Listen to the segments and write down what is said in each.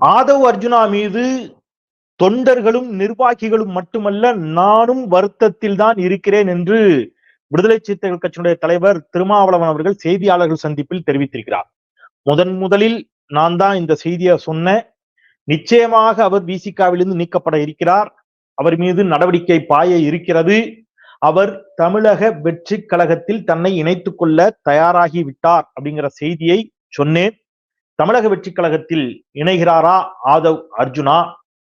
ஆதவ் அர்ஜுனா மீது தொண்டர்களும் நிர்வாகிகளும் மட்டுமல்ல நானும் வருத்தத்தில் தான் இருக்கிறேன் என்று விடுதலை சிறுத்தைகள் கட்சியினுடைய தலைவர் திருமாவளவன் அவர்கள் செய்தியாளர்கள் சந்திப்பில் தெரிவித்திருக்கிறார். முதன் முதலில் நான் தான் இந்த செய்தியை சொன்னேன். நிச்சயமாக அவர் விசிகாவிலிருந்து நீக்கப்பட இருக்கிறார். அவர் மீது நடவடிக்கை பாய இருக்கிறது. அவர் தமிழக வெற்றி கழகத்தில் தன்னை இணைத்துக் கொள்ள தயாராகி விட்டார் அப்படிங்கிற செய்தியை சொன்னேன். தமிழக வெற்றி கழகத்தில் இணைகிறாரா ஆதவ் அர்ஜுனா?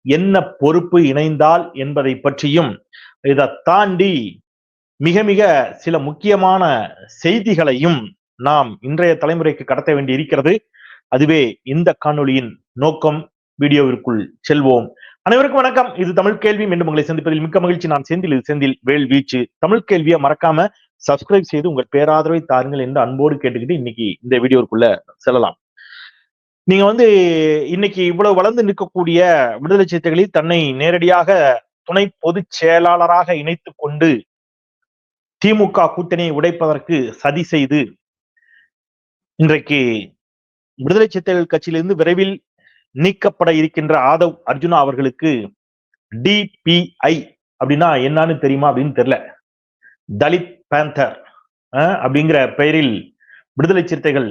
என்ன பொறுப்பு இணைந்தால் என்பதை பற்றியும் இதை தாண்டி மிக மிக சில முக்கியமான செய்திகளையும் நாம் இன்றைய தலைமுறைக்கு கடத்த வேண்டி இருக்கிறது. அதுவே இந்த காணொளியின் நோக்கம். வீடியோவிற்குள் செல்வோம். அனைவருக்கும் வணக்கம். இது தமிழ் கேள்வி. மீண்டும் உங்களை சந்திப்பதில் மிக்க மகிழ்ச்சி. நான் செந்தில். இது செந்தில் வேல் வீச்சு. தமிழ் கேள்வியை மறக்காம சப்ஸ்கிரைப் செய்து உங்கள் பேராதரவை தாருங்கள் என்று அன்போடு கேட்டுக்கிட்டு இன்னைக்கு இந்த வீடியோக்குள்ள செல்லலாம். நீங்க வந்து இன்னைக்கு இவ்வளவு வளர்ந்து நிற்கக்கூடிய விடுதலை சிறுத்தைகளில் தன்னை நேரடியாக துணை பொதுச் செயலாளராக இணைத்துக் கொண்டு திமுக கூட்டணியை உடைப்பதற்கு சதி செய்து இன்றைக்கு விடுதலை சிறுத்தைகள் கட்சியிலிருந்து விரைவில் நீக்கப்பட இருக்கின்ற ஆதவ் அர்ஜுனா அவர்களுக்கு டிபிஐ அப்படின்னா என்னன்னு தெரியுமா அப்படின்னு தெரியல. தலித் பேந்தர் அப்படிங்கிற பெயரில் விடுதலை சிறுத்தைகள்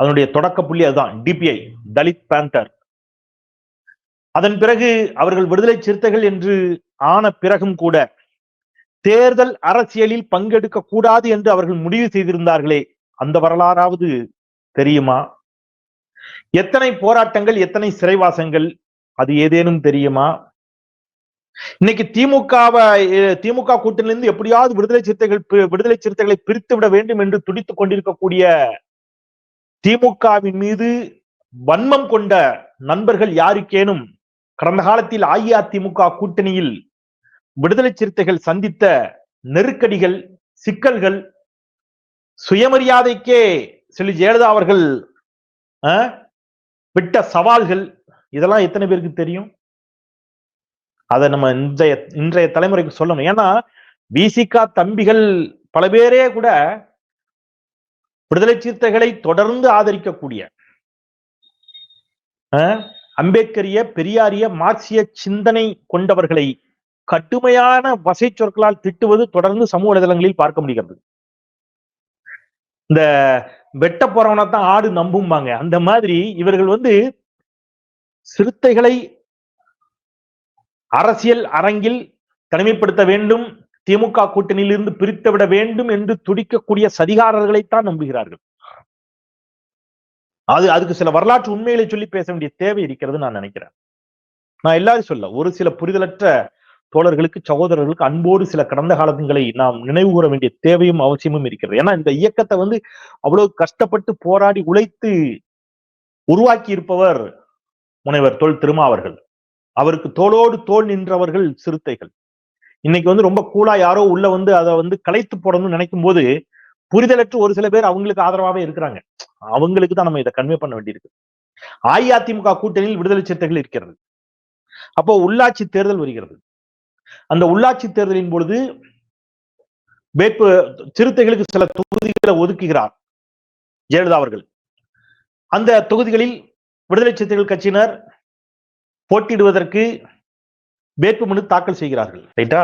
அதனுடைய தொடக்க புள்ளி அதுதான் டிபிஐ தலித் பேந்தர் அதன் பிறகு அவர்கள் விடுதலை சிறுத்தைகள் என்று ஆன பிறகும் கூட தேர்தல் அரசியலில் பங்கெடுக்க கூடாது என்று அவர்கள் முடிவு செய்திருந்தார்களே அந்த வரலாறாவது தெரியுமா? எத்தனை போராட்டங்கள் எத்தனை சிறைவாசங்கள் அது ஏதேனும் தெரியுமா? இன்னைக்கு திமுகவை திமுக கூட்டணியிலிருந்து எப்படியாவது விடுதலை சிறுத்தைகள் விடுதலை சிறுத்தைகளை பிரித்து விட வேண்டும் என்று துடித்துக் கொண்டிருக்கக்கூடிய திமுகவின் மீது வன்மம் கொண்ட நண்பர்கள் யாருக்கேனும் கடந்த காலத்தில் அஇஅதிமுக கூட்டணியில் விடுதலை சிறுத்தைகள் சந்தித்த நெருக்கடிகள் சிக்கல்கள் சுயமரியாதைக்கே சொல்லி ஜெயலலிதா அவர்கள் விட்ட சவால்கள் இதெல்லாம் எத்தனை பேருக்கு தெரியும்? அதை நம்ம இன்றைய இன்றைய தலைமுறைக்கு சொல்லணும். ஏன்னா விசிகா தம்பிகள் பல பேரே கூட விடுதலை சிறுத்தைகளை தொடர்ந்து ஆதரிக்கக்கூடிய அம்பேத்கரிய பெரியாரிய மார்க்சிய சிந்தனை கொண்டவர்களை கடுமையான வசை சொற்களால் திட்டுவது தொடர்ந்து சமூக வலைதளங்களில் பார்க்க முடிகிறது. இந்த வெட்ட போறவனை தான் ஆடு நம்பும்பாங்க. அந்த மாதிரி இவர்கள் வந்து சிறுத்தைகளை அரசியல் அரங்கில் தனிமைப்படுத்த வேண்டும் திமுக கூட்டணியில் இருந்து பிரித்து விட வேண்டும் என்று துடிக்கக்கூடிய சதிகாரர்களைத்தான் நம்புகிறார்கள். அது அதுக்கு சில வரலாற்று உண்மைகளை சொல்லி பேச வேண்டிய தேவை இருக்கிறது நான் நினைக்கிறேன். நான் எல்லாரும் சொல்ல ஒரு சில புரிதலற்ற தோழர்களுக்கு சகோதரர்களுக்கு அன்போடு சில கடந்த காலங்களை நாம் நினைவு கூற வேண்டிய தேவையும் அவசியமும் இருக்கிறது. ஏன்னா இந்த இயக்கத்தை வந்து அவ்வளவு கஷ்டப்பட்டு போராடி உழைத்து உருவாக்கி இருப்பவர் முனைவர் தொல் திருமாவர்கள். அவருக்கு தோளோடு தோல் நின்றவர்கள் சிறுத்தைகள். இன்னைக்கு வந்து ரொம்ப கூலா யாரோ உள்ள வந்து அதை வந்து கலைத்து போடணும்னு நினைக்கும் போது புரிதலற்று ஒரு சில பேர் அவங்களுக்கு ஆதரவாவே இருக்கிறாங்க. அவங்களுக்கு தான் நம்ம இதை கன்வே பண்ண வேண்டியிருக்கு. அஇஅதிமுக கூட்டணியில் விடுதலை சிறுத்தைகள் இருக்கிறது. அப்போ உள்ளாட்சி தேர்தல் வருகிறது. அந்த உள்ளாட்சி தேர்தலின் பொழுது வேட்பு சிறுத்தைகளுக்கு சில தொகுதிகளை ஒதுக்குகிறார் ஜெயலலிதா அவர்கள். அந்த தொகுதிகளில் விடுதலை சிறுத்தைகள் கட்சியினர் போட்டியிடுவதற்கு வேட்புமனு தாக்கல் செய்கிறார்கள். ரைட்டா?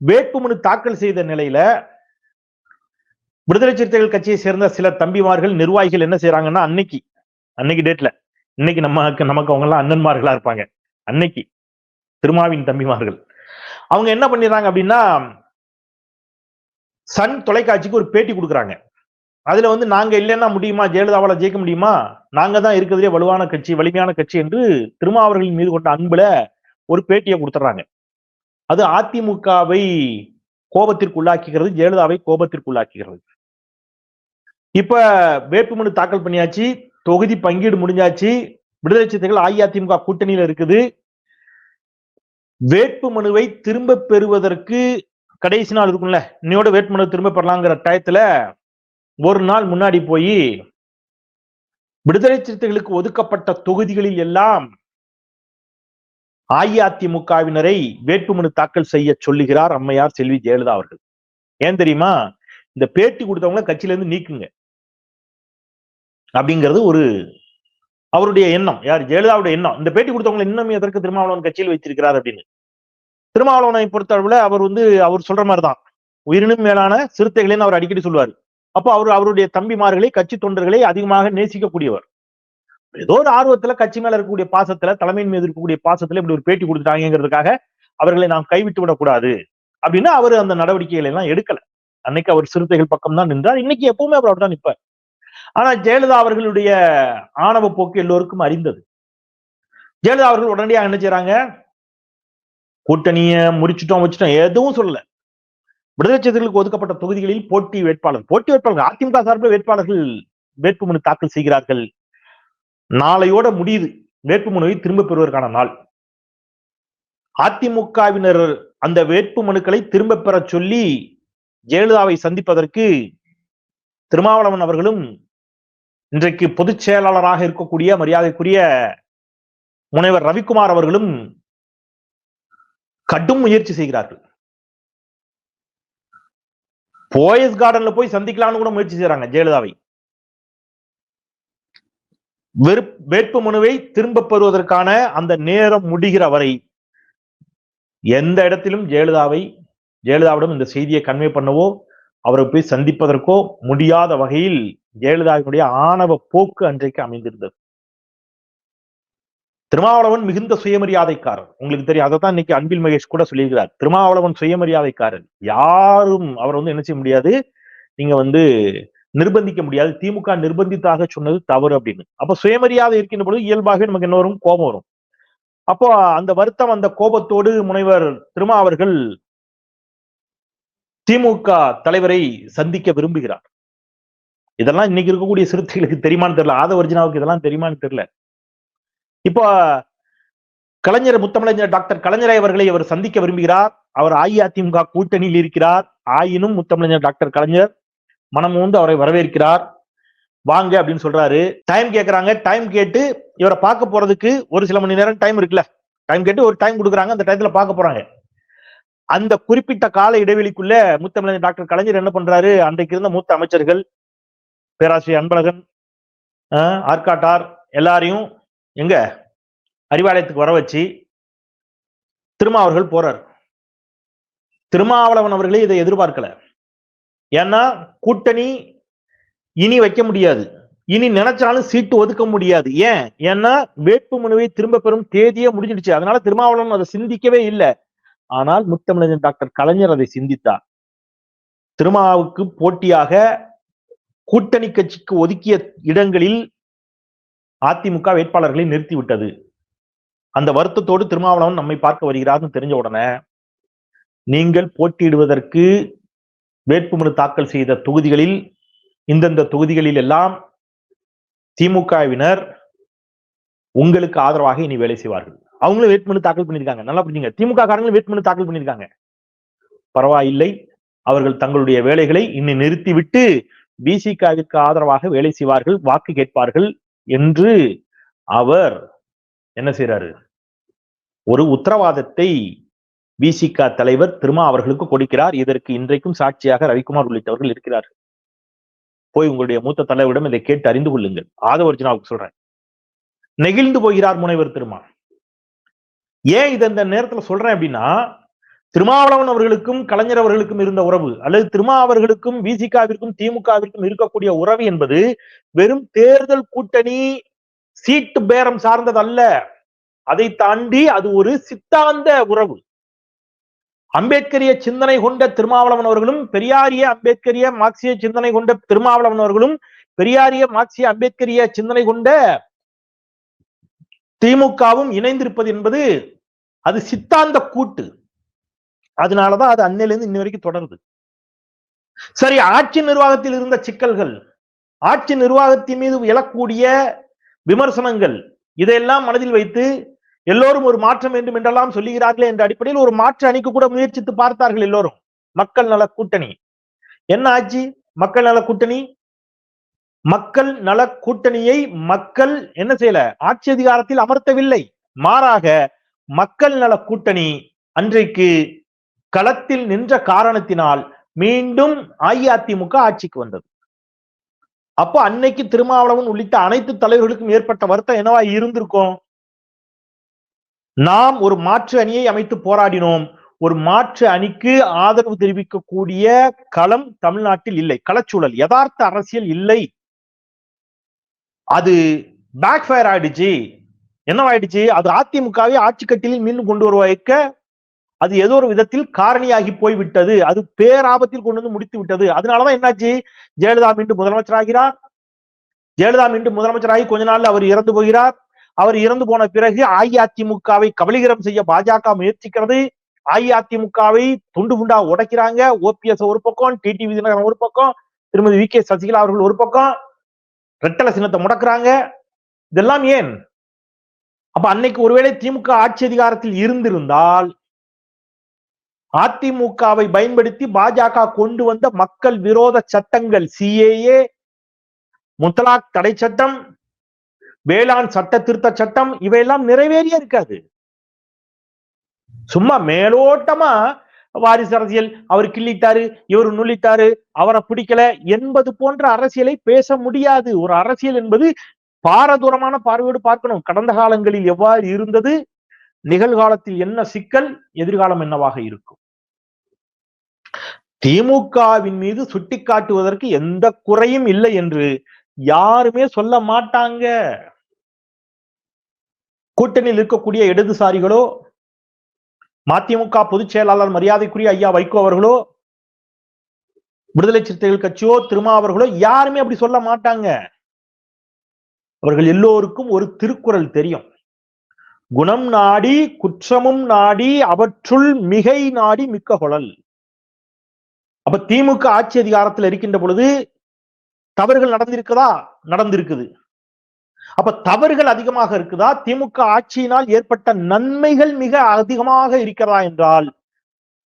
வேட்புமனு தாக்கல் செய்த நிலையில விடுதலை சிறுத்தைகள் கட்சியை சேர்ந்த சில தம்பிமார்கள் நிர்வாகிகள் என்ன செய்யறாங்கன்னா அன்னைக்கு அன்னைக்கு டேட்ல இன்னைக்கு நமக்கு நமக்கு அவங்க எல்லாம் அண்ணன்மார்களா இருப்பாங்க. அன்னைக்கு திருமாவின் தம்பிமார்கள். அவங்க என்ன பண்ணிடுறாங்க அப்படின்னா சன் தொலைக்காட்சிக்கு ஒரு பேட்டி கொடுக்குறாங்க. அதுல வந்து நாங்க இல்லைன்னா முடியுமா? ஜெயலலிதாவால ஜெயிக்க முடியுமா? நாங்க தான் இருக்கிறதுலே வலுவான கட்சி வலிமையான கட்சி என்று திருமாவர்களின் மீது கொண்ட அன்புல ஒரு பேட்டியை கொடுத்துட்றாங்க. அது அதிமுகவை கோபத்திற்குள்ளாக்குகிறது ஜெயலலிதாவை கோபத்திற்குள்ளாக்குகிறது. இப்ப வேட்புமனு தாக்கல் பண்ணியாச்சு தொகுதி பங்கீடு முடிஞ்சாச்சு விடுதலை சிறுத்தைகள் அஇஅதிமுக கூட்டணியில இருக்குது. வேட்பு மனுவை திரும்ப பெறுவதற்கு கடைசி நாள் இருக்கும்ல இன்னையோட வேட்புமனு திரும்ப பெறலாங்கிற டயத்துல ஒரு நாள் முன்னாடி போய் விடுதலை சிறுத்தைகளுக்கு ஒதுக்கப்பட்ட தொகுதிகளில் எல்லாம் அஇஅதிமுகவினரை வேட்புமனு தாக்கல் செய்ய சொல்லுகிறார் அம்மையார் செல்வி ஜெயலலிதா அவர்கள். ஏன் தெரியுமா? இந்த பேட்டி கொடுத்தவங்கள கட்சியில இருந்து நீக்குங்க. அப்படிங்கிறது ஒரு அவருடைய எண்ணம். யார்? ஜெயலலிதாவுடைய எண்ணம். இந்த பேட்டி கொடுத்தவங்க இன்னும் எதற்கு திருமாவளவன் கட்சியில் வைத்திருக்கிறார் அப்படின்னு. திருமாவளவனை பொறுத்தளவுல அவர் வந்து அவர் சொல்ற மாதிரிதான். உயிரினும் மேலான சிறுத்தைகளைன்னு அவர் அடிக்கடி சொல்லுவார். அப்போ அவர் அவருடைய தம்பிமார்களை கட்சி தொண்டர்களை அதிகமாக நேசிக்கக்கூடியவர். ஏதோ ஒரு ஆர்வத்துல கட்சி மேல இருக்கக்கூடிய பாசத்துல தலைமையின் மீது இருக்கக்கூடிய பாசத்துல இப்படி ஒரு பேட்டி கொடுத்துட்டாங்கிறதுக்காக அவர்களை நாம் கைவிட்டு விடக்கூடாது அப்படின்னு அவர் அந்த நடவடிக்கைகளை எல்லாம் எடுக்கல. அன்னைக்கு அவர் சிறுத்தைகள் பக்கம் தான் நின்றார். இன்னைக்கு எப்பவுமே அவர் தான் நிற்பார் ஆனா ஜெயலலிதா அவர்களுடைய ஆணவ போக்கு எல்லோருக்கும் அறிந்தது. ஜெயலலிதா அவர்கள் உடனடியாக என்ன செய்யறாங்க கூட்டணிய முடிச்சுட்டோம் வச்சுட்டோம் எதுவும் சொல்லல. விடுதலை சிறுத்தைகளுக்கு ஒதுக்கப்பட்ட தொகுதிகளில் போட்டி வேட்பாளர் போட்டி வேட்பாளர்கள் அதிமுக சார்பில் வேட்பாளர்கள் வேட்புமனு தாக்கல் செய்கிறார்கள் நாளையோட முடியுது. வேட்புமனுவை திரும்ப பெறுவதற்கான நாள். அதிமுகவினர் அந்த வேட்பு மனுக்களை திரும்ப பெற சொல்லி ஜெயலலிதாவை சந்திப்பதற்கு திருமாவளவன் அவர்களும் இன்றைக்கு பொதுச் செயலாளராக இருக்கக்கூடிய மரியாதைக்குரிய முனைவர் ரவிக்குமார் அவர்களும் கடும் முயற்சி செய்கிறார்கள். போயஸ் கார்டன்ல போய் சந்திக்கலாம்னு கூட முயற்சி செய்யறாங்க ஜெயலலிதாவை. வேட்பு மனுவை திரும்ப பெறுவதற்கான அந்த நேரம் முடிகிற வரை எந்த இடத்திலும் ஜெயலலிதாவை ஜெயலலிதாவிடம் இந்த செய்தியை கன்வே பண்ணவோ அவரை போய் சந்திப்பதற்கோ முடியாத வகையில் ஜெயலலிதாவினுடைய ஆணவ போக்கு அன்றைக்கு அமைந்திருந்தது. திருமாவளவன் மிகுந்த சுயமரியாதைக்காரர். உங்களுக்கு தெரியும் அதை தான் இன்னைக்கு அன்பில் மகேஷ் கூட சொல்லியிருக்கிறார். திருமாவளவன் சுயமரியாதைக்காரர். யாரும் அவர் வந்து என்ன செய்ய முடியாது. நீங்க வந்து நிர்பந்திக்க முடியாது. திமுக நிர்பந்தித்தாக சொன்னது தவறு அப்படின்னு. அப்ப சுயமரியாதை இருக்கின்ற பொழுது இயல்பாகவே நமக்கு என்ன வரும்? கோபம் வரும். அப்போ அந்த வருத்தம் அந்த கோபத்தோடு முனைவர் திருமா அவர்கள் திமுக தலைவரை சந்திக்க விரும்புகிறார். இதெல்லாம் இன்னைக்கு இருக்கக்கூடிய சிறுத்தைகளுக்கு தெரியுமான்னு தெரியல. ஆதவர்ஜினாவுக்கு இதெல்லாம் தெரியுமான்னு தெரியல. இப்போ கலைஞர் முத்தமிழஞ்சர் டாக்டர் கலைஞரை அவர்களை அவர் சந்திக்க விரும்புகிறார். அவர் அஇஅதிமுக கூட்டணியில் இருக்கிறார். ஆயினும் முத்தமிழஞ்சர் டாக்டர் கலைஞர் மனம் வந்து அவரை வரவேற்கிறார். வாங்க அப்படின்னு சொல்றாரு. டைம் கேட்கறாங்க டைம் கேட்டு இவரை பார்க்க போறதுக்கு ஒரு சில மணி நேரம் டைம் இருக்குல்ல. டைம் கேட்டு ஒரு டைம் கொடுக்குறாங்க. அந்த டயத்துல பார்க்க போறாங்க. அந்த குறிப்பிட்ட கால இடைவெளிக்குள்ள முத்தமிழர் டாக்டர் கலைஞர் என்ன பண்றாரு? அன்றைக்கு இருந்த மூத்த அமைச்சர்கள் பேராசிரியர் அன்பழகன் ஆர்காட்டார் எல்லாரையும் எங்க? அறிவாலயத்துக்கு வர வச்சு திருமாவர்கள் போறார். திருமாவளவன் அவர்களே இதை எதிர்பார்க்கல. ஏன்னா கூட்டணி இனி வைக்க முடியாது. இனி நினைச்சாலும் சீட்டு ஒதுக்க முடியாது. ஏன்? ஏன்னா வேட்பு மனுவை திரும்ப பெறும் தேதியே முடிஞ்சிடுச்சு. அதனால திருமாவளவன் அதை சிந்திக்கவே இல்லை. ஆனால் முத்தமிழன் டாக்டர் கலைஞர் அதை சிந்தித்தார். திருமாவுக்கு போட்டியாக கூட்டணி கட்சிக்கு ஒதுக்கிய இடங்களில் அதிமுக வேட்பாளர்களை நிறுத்திவிட்டது. அந்த வருத்தத்தோடு திருமாவளவன் நம்மை பார்க்க வருகிறார்னு தெரிஞ்ச உடனே நீங்கள் போட்டியிடுவதற்கு வேட்புமனு தாக்கல் செய்த தொகுதிகளில் இந்தந்த தொகுதிகளில் எல்லாம் திமுகவினர் உங்களுக்கு ஆதரவாக இனி வேலை செய்வார்கள். அவங்களும் வேட்புமனு தாக்கல் பண்ணியிருக்காங்க. நல்லா புரிஞ்சுங்க. திமுக காரங்களும் வேட்புமனு தாக்கல் பண்ணியிருக்காங்க. பரவாயில்லை. அவர்கள் தங்களுடைய வேலைகளை இனி நிறுத்திவிட்டு பிசிகாவிற்கு ஆதரவாக வேலை செய்வார்கள் வாக்கு கேட்பார்கள் என்று அவர் என்ன செய்யறாரு ஒரு உத்தரவாதத்தை விசிக தலைவர் திருமா அவர்களுக்கு கொடுக்கிறார். இதற்கு இன்றைக்கும் சாட்சியாக ரவிக்குமார் உள்ளிட்டவர்கள் இருக்கிறார்கள். போய் உங்களுடைய மூத்த தலைவரிடம் இதை கேட்டு அறிந்து கொள்ளுங்கள். ஆதவர்ஜினாவுக்கு சொல்றேன். நெகிழ்ந்து போகிறார் முனைவர் திருமா. ஏன் இதை இந்த நேரத்துல சொல்றேன் அப்படின்னா திருமாவளவன் அவர்களுக்கும் கலைஞர் அவர்களுக்கும் இருந்த உறவு அல்லது திருமா அவர்களுக்கும் விசிகாவிற்கும் திமுகவிற்கும் இருக்கக்கூடிய உறவு என்பது வெறும் தேர்தல் கூட்டணி சீட்டு பேரம் சார்ந்தது அல்ல அதை தாண்டி அது ஒரு சித்தாந்த உறவு. அம்பேத்கரிய சிந்தனை கொண்ட திருமாவளவன் அவர்களும் பெரியாரிய அம்பேத்கரிய மார்க்சிய சிந்தனை கொண்ட திருமாவளவன் அவர்களும் பெரியாரிய மார்க்சிய அம்பேத்கரிய சிந்தனை கொண்ட திமுகவும் இணைந்திருப்பது என்பது அது சித்தாந்த கூட்டு. அதனாலதான் அது அன்னையிலிருந்து இன்ன வரைக்கும் தொடருது. சரி ஆட்சி நிர்வாகத்தில் இருந்த சிக்கல்கள் ஆட்சி நிர்வாகத்தின் மீது எழக்கூடிய விமர்சனங்கள் இதையெல்லாம் மனதில் வைத்து எல்லோரும் ஒரு மாற்றம் வேண்டும் என்றெல்லாம் சொல்லுகிறார்களே என்ற அடிப்படையில் ஒரு மாற்று அணிக்கு கூட முயற்சித்து பார்த்தார்கள் எல்லோரும். மக்கள் நல கூட்டணி. என்ன ஆச்சு? மக்கள் நல கூட்டணி? மக்கள் நல கூட்டணியை மக்கள் என்ன செய்யல? ஆட்சி அதிகாரத்தில் அமர்த்தவில்லை. மாறாக மக்கள் நல கூட்டணி அன்றைக்கு களத்தில் நின்ற காரணத்தினால் மீண்டும் அஇஅதிமுக ஆட்சிக்கு வந்தது. அப்போ அன்னைக்கு திருமாவளவன் உள்ளிட்ட அனைத்து தலைவர்களுக்கும் ஏற்பட்ட வருத்தம் என்னவா இருந்திருக்கும்? நாம் ஒரு மாற்று அணியை அமைத்து போராடினோம். ஒரு மாற்று அணிக்கு ஆதரவு தெரிவிக்கக்கூடிய களம் தமிழ்நாட்டில் இல்லை. களச்சூழல் யதார்த்த அரசியல் இல்லை. அது பேக் ஃபயர் ஆயிடுச்சு. என்னவாயிடுச்சு? அது அதிமுகவை ஆட்சி கட்டிலில் மீண்டும் கொண்டு வருவாய்க்க அது ஏதோ ஒரு விதத்தில் காரணியாகி போய்விட்டது. அது பேராபத்தில் கொண்டு வந்து முடித்து விட்டது. அதனாலதான் என்னாச்சு? ஜெயலலிதா மீண்டும் முதலமைச்சராகிறார். ஜெயலலிதா மீண்டும் முதலமைச்சராகி கொஞ்ச நாள்ல அவர் இறந்து போகிறார். அவர் இறந்து போன பிறகு அஇஅதிமுகவை கபலீகரம் செய்ய பாஜக முயற்சிக்கிறது. அஇஅதிமுகவை துண்டு குண்டா உடைக்கிறாங்க. ஓபிஎஸ் ஒரு பக்கம் டிடிவி தினகரன் ஒரு பக்கம் திருமதி வி கே சசிகலா அவர்கள் ஒரு பக்கம். ரெட்டல சின்னத்தை முடக்குறாங்க. இதெல்லாம் ஏன்? அப்ப அன்னைக்கு ஒருவேளை திமுக ஆட்சி அதிகாரத்தில் இருந்திருந்தால் அதிமுகவை பயன்படுத்தி பாஜக கொண்டு வந்த மக்கள் விரோத சட்டங்கள் சிஏஏ முத்தலாக் தடை சட்டம் வேளாண் சட்ட திருத்த சட்டம் இவையெல்லாம் நிறைவேறியே இருக்காது. சும்மா மேலோட்டமா வாரிசு அரசியல் அவர் கிள்ளிட்டாரு இவர் நுள்ளிட்டாரு அவரை பிடிக்கல என்பது போன்ற அரசியலை பேச முடியாது. ஒரு அரசியல் என்பது பாரதூரமான பார்வையோடு பார்க்கணும். கடந்த காலங்களில் எவ்வாறு இருந்தது? நிகழ்காலத்தில் என்ன சிக்கல்? எதிர்காலம் என்னவாக இருக்கும்? திமுகவின் மீது சுட்டிக்காட்டுவதற்கு எந்த குறையும் இல்லை என்று யாருமே சொல்ல மாட்டாங்க. கூட்டணியில் இருக்கக்கூடிய இடதுசாரிகளோ மதிமுக பொதுச் செயலாளர் மரியாதைக்குரிய ஐயா வைகோ அவர்களோ விடுதலை சிறுத்தைகள் கட்சியோ திருமாவர்களோ யாருமே அப்படி சொல்ல மாட்டாங்க. அவர்கள் எல்லோருக்கும் ஒரு திருக்குறள் தெரியும். குணம் நாடி குற்றமும் நாடி அவற்றுள் மிகை நாடி மிக்க குழல். அப்ப திமுக ஆட்சி அதிகாரத்தில் இருக்கின்ற பொழுது தவறுகள் நடந்திருக்குதா? நடந்திருக்குது. அப்ப தவறுகள் அதிகமாக இருக்குதா? திமுக ஆட்சியினால் ஏற்பட்ட நன்மைகள் மிக அதிகமாக இருக்கிறதா என்றால்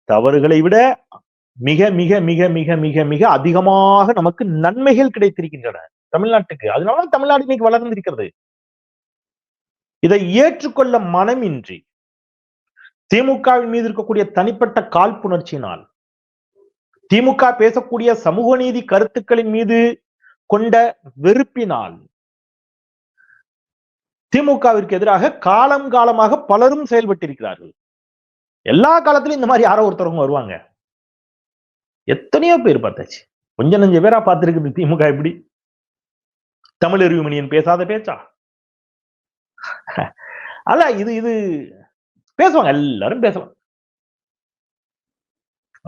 தவறுகளை விட மிக மிக மிக மிக மிக மிக அதிகமாக நமக்கு நன்மைகள் கிடைத்திருக்கின்றன தமிழ்நாட்டுக்கு. அதனால தமிழ்நாடு இன்னைக்கு வளர்ந்திருக்கிறது. இதை ஏற்றுக்கொள்ள மனமின்றி திமுகவின் மீது இருக்கக்கூடிய தனிப்பட்ட காழ்ப்புணர்ச்சியினால் திமுக பேசக்கூடிய சமூக நீதி கருத்துக்களின் மீது கொண்ட வெறுப்பினால் திமுகவிற்கு எதிராக காலம் காலமாக பலரும் செயல்பட்டிருக்கிறார்கள். எல்லா காலத்திலும் இந்த மாதிரி யாரோ ஒருத்தரவங்க வருவாங்க. எத்தனையோ பேர் பார்த்தாச்சு. கொஞ்சம் நஞ்ச பேரா பார்த்திருக்குது திமுக எப்படி? தமிழ் அறிவுமணியன் பேசாத பேச்சா? அல்ல இது இது பேசுவாங்க எல்லாரும் பேசலாம்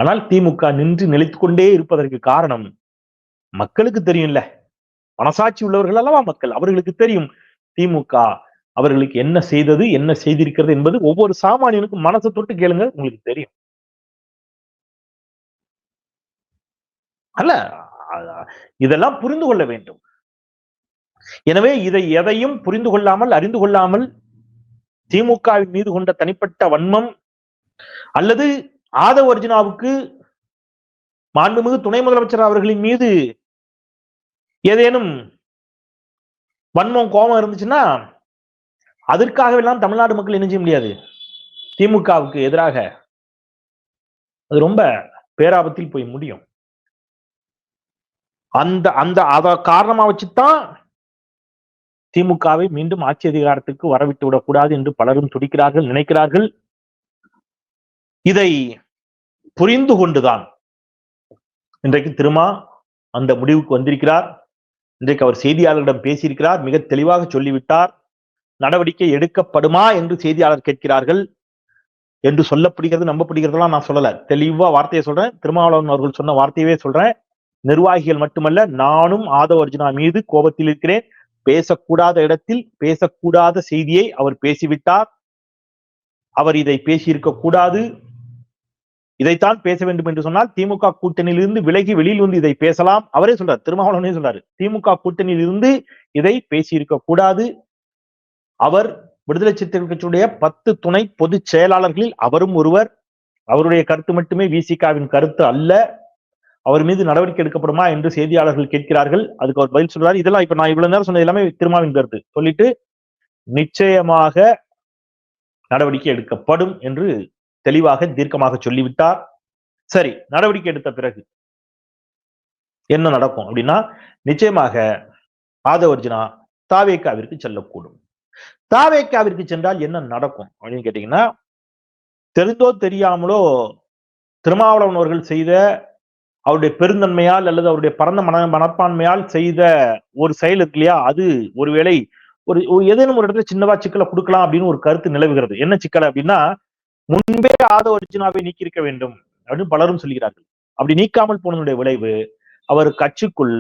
ஆனால் திமுக நின்று நிலைத்து கொண்டே இருப்பதற்கு காரணம் மக்களுக்கு தெரியும்ல. மனசாட்சி உள்ளவர்கள் அல்லவா மக்கள்? அவர்களுக்கு தெரியும். திமுக அவர்களுக்கு என்ன செய்தது என்ன செய்திருக்கிறது என்பது ஒவ்வொரு சாமானியனுக்கும் மனசை தொட்டு கேளுங்க உங்களுக்கு தெரியும். அல்ல இதெல்லாம் புரிந்து கொள்ள வேண்டும். எனவே இதை எதையும் புரிந்து கொள்ளாமல் அறிந்து கொள்ளாமல் திமுகவின் மீது கொண்ட தனிப்பட்ட வன்மம் அல்லது ஆதவ அர்ஜுனாவுக்கு மாண்புமிகு துணை முதலமைச்சர் அவர்களின் மீது ஏதேனும் வன்மம் கோபம் இருந்துச்சுன்னா அதற்காகவெல்லாம் தமிழ்நாடு மக்கள் என்ன செய்ய முடியாது? திமுகவுக்கு எதிராக அது ரொம்ப பேராபத்தில் போய் முடியும். அந்த அந்த அத காரணமா வச்சுதான் திமுகவை மீண்டும் ஆட்சி அதிகாரத்துக்கு வரவிட்டு விடக்கூடாது என்று பலரும் துடிக்கிறார்கள் நினைக்கிறார்கள். இதை புரிந்து கொண்டுதான் இன்றைக்கு திருமா அந்த முடிவுக்கு வந்திருக்கிறார். இன்றைக்கு அவர் செய்தியாளர்களிடம் பேசியிருக்கிறார் மிக தெளிவாக சொல்லிவிட்டார். நடவடிக்கை எடுக்கப்படுமா என்று செய்தியாளர் கேட்கிறார்கள் என்று சொல்லப்படுகிறது நம்பப்படுகிறதெல்லாம் நான் சொல்லல. தெளிவா வார்த்தையை சொல்றேன். திருமாவளவன் அவர்கள் சொன்ன வார்த்தையவே சொல்றேன். நிர்வாகிகள் மட்டுமல்ல நானும் ஆதவ அர்ஜுனா மீது கோபத்தில் இருக்கிறேன். பேசக்கூடாத இடத்தில் பேசக்கூடாத செய்தியை அவர் பேசிவிட்டார். அவர் இதை பேசியிருக்க கூடாது இதைத்தான் பேச வேண்டும் என்று சொன்னால் திமுக கூட்டணியிலிருந்து விலகி வெளியில் வந்து இதை பேசலாம். அவரே சொல்றார் திருமாவளவனே சொல்றாரு திமுக கூட்டணியிலிருந்து இதை பேசியிருக்க கூடாது. அவர் விடுதலை சிறுத்தைகள் கட்சியுடைய பத்து துணை பொதுச் செயலாளர்களில் அவரும் ஒருவர். அவருடைய கருத்து மட்டுமே விசிகாவின் கருத்து அல்ல. அவர் மீது நடவடிக்கை எடுக்கப்படுமா என்று செய்தியாளர்கள் கேட்கிறார்கள். அதுக்கு அவர் பதில் சொல்றாரு. இதெல்லாம் இப்ப நான் இவ்வளவு நேரம் சொன்னது எல்லாமே திருமாவின் கருத்து. சொல்லிட்டு நிச்சயமாக நடவடிக்கை எடுக்கப்படும் என்று தெளிவாக தீர்க்கமாக சொல்லிவிட்டார். சரி நடவடிக்கை எடுத்த பிறகு என்ன நடக்கும் அப்படின்னா நிச்சயமாக ஆதவர்ஜினா தாவேக்காவிற்கு செல்லக்கூடும். தாவேக்காவிற்கு சென்றால் என்ன நடக்கும் அப்படின்னு கேட்டீங்கன்னா தெரிந்தோ தெரியாமலோ திருமாவளவன் அவர்கள் செய்த அவருடைய பெருந்தன்மையால் அல்லது அவருடைய பரந்த மன மனப்பான்மையால் செய்த ஒரு செயல் இருக்கு இல்லையா அது ஒருவேளை ஒரு ஒரு ஏதேனும் ஒரு இடத்துல சின்னவா சிக்கலை கொடுக்கலாம் அப்படின்னு ஒரு கருத்து நிலவுகிறது. என்ன சிக்கல் அப்படின்னா முன்பே ஆதவ அர்ஜுனாவை நீக்கியிருக்க வேண்டும் அப்படின்னு பலரும் சொல்கிறார்கள். அப்படி நீக்காமல் போனதுடைய விளைவு அவர் கட்சிக்குள்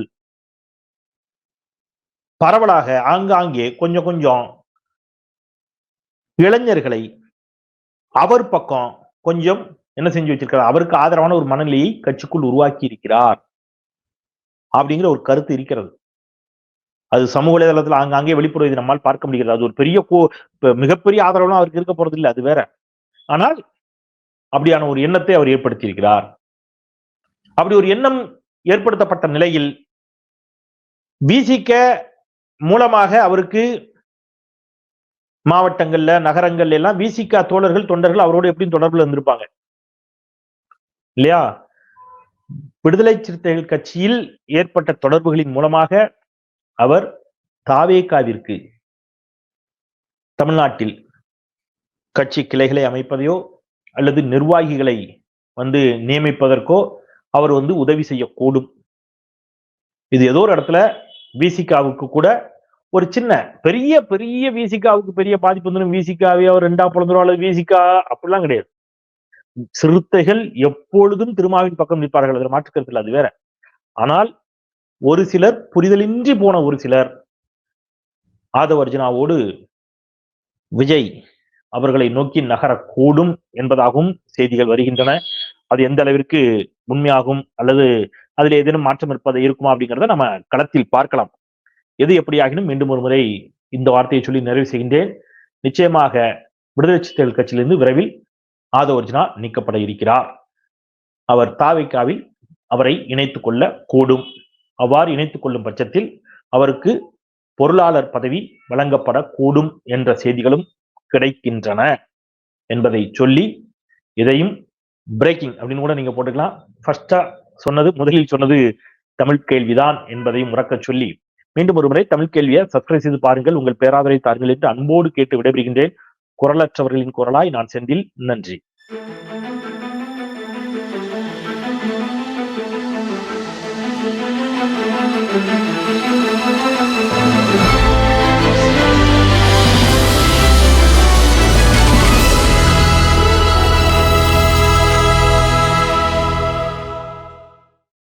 பரவலாக ஆங்காங்கே கொஞ்சம் கொஞ்சம் இளைஞர்களை அவர் பக்கம் கொஞ்சம் என்ன செஞ்சு வச்சிருக்கிறார்? அவருக்கு ஆதரவான ஒரு மனநிலையை கட்சிக்குள் உருவாக்கி இருக்கிறார் அப்படிங்கிற ஒரு கருத்து இருக்கிறது. அது சமூக வலைதளத்தில் ஆங்காங்கே வெளிப்படுவதை நம்மால் பார்க்க முடிகிறது. அது ஒரு பெரிய கோ மிகப்பெரிய ஆதரவுலாம் அவருக்கு இருக்க போறது இல்லை அது வேற. ஆனால் அப்படியான ஒரு எண்ணத்தை அவர் ஏற்படுத்தியிருக்கிறார். அப்படி ஒரு எண்ணம் ஏற்படுத்தப்பட்ட நிலையில் விசிக மூலமாக அவருக்கு மாவட்டங்கள்ல நகரங்கள்ல எல்லாம் விசிகா தோழர்கள் தொண்டர்கள் அவரோடு எப்படி தொடர்புல இருந்திருப்பாங்க. இல்லையா? விடுதலை சிறுத்தைகள் கட்சியில் ஏற்பட்ட தொடர்புகளின் மூலமாக அவர் தாவேகாவிற்கு தமிழ்நாட்டில் கட்சி கிளைகளை அமைப்பதையோ அல்லது நிர்வாகிகளை வந்து நியமிப்பதற்கோ அவர் வந்து உதவி செய்யக்கூடும். இது ஏதோ ஒரு இடத்துல விசிகாவுக்கு கூட ஒரு சின்ன பெரிய பெரிய விசிகாவுக்கு பெரிய பாதிப்பு வந்துடும். விசிகாவே அவர் ரெண்டா பிறந்துரும் அல்லது விசிகா அப்படிலாம் கிடையாது. சிறுத்தைகள் எப்பொழுதும் திருமாவின் பக்கம் நிற்பார்கள். அதில் மாற்றுக்கருத்தில் அது வேற. ஆனால் ஒரு சிலர் புரிதலின்றி போன ஒரு சிலர் ஆதவர்ஜனாவோடு விஜய் அவர்களை நோக்கி நகரக்கூடும் என்பதாகவும் செய்திகள் வருகின்றன. அது எந்த அளவிற்கு உண்மையாகும் அல்லது அதில் ஏதேனும் மாற்றம் இருப்பது இருக்குமா அப்படிங்கிறத நம்ம களத்தில் பார்க்கலாம். எது எப்படியாகினும் மீண்டும் ஒரு முறை இந்த வார்த்தையை சொல்லி நிறைவு செய்கின்றேன். நிச்சயமாக விடுதலை சிறுத்தைகள் கட்சியிலிருந்து விரைவில் ஆதவர்ஜினா நீக்கப்பட இருக்கிறார். அவர் தாவிக்காவில் அவரை இணைத்துக் கொள்ள கூடும். அவ்வாறு இணைத்துக் கொள்ளும் பட்சத்தில் அவருக்கு பொருளாளர் பதவி வழங்கப்படக்கூடும் என்ற செய்திகளும் கிடைக்கின்றன என்பதை சொல்லி இதையும் பிரேக்கிங் அப்படின்னு கூட நீங்க போட்டுக்கலாம். ஃபர்ஸ்டா சொன்னது முதலில் சொன்னது தமிழ் கேள்விதான் என்பதையும் உறக்க சொல்லி மீண்டும் ஒரு முறை தமிழ் கேள்வியை சப்ஸ்கிரைப் செய்து பாருங்கள். உங்கள் பேராதரை தாருங்கள் என்று அன்போடு கேட்டு விடைபெறுகின்றேன். குரலற்றவர்களின் குரலாய் நான் செந்தில். நன்றி.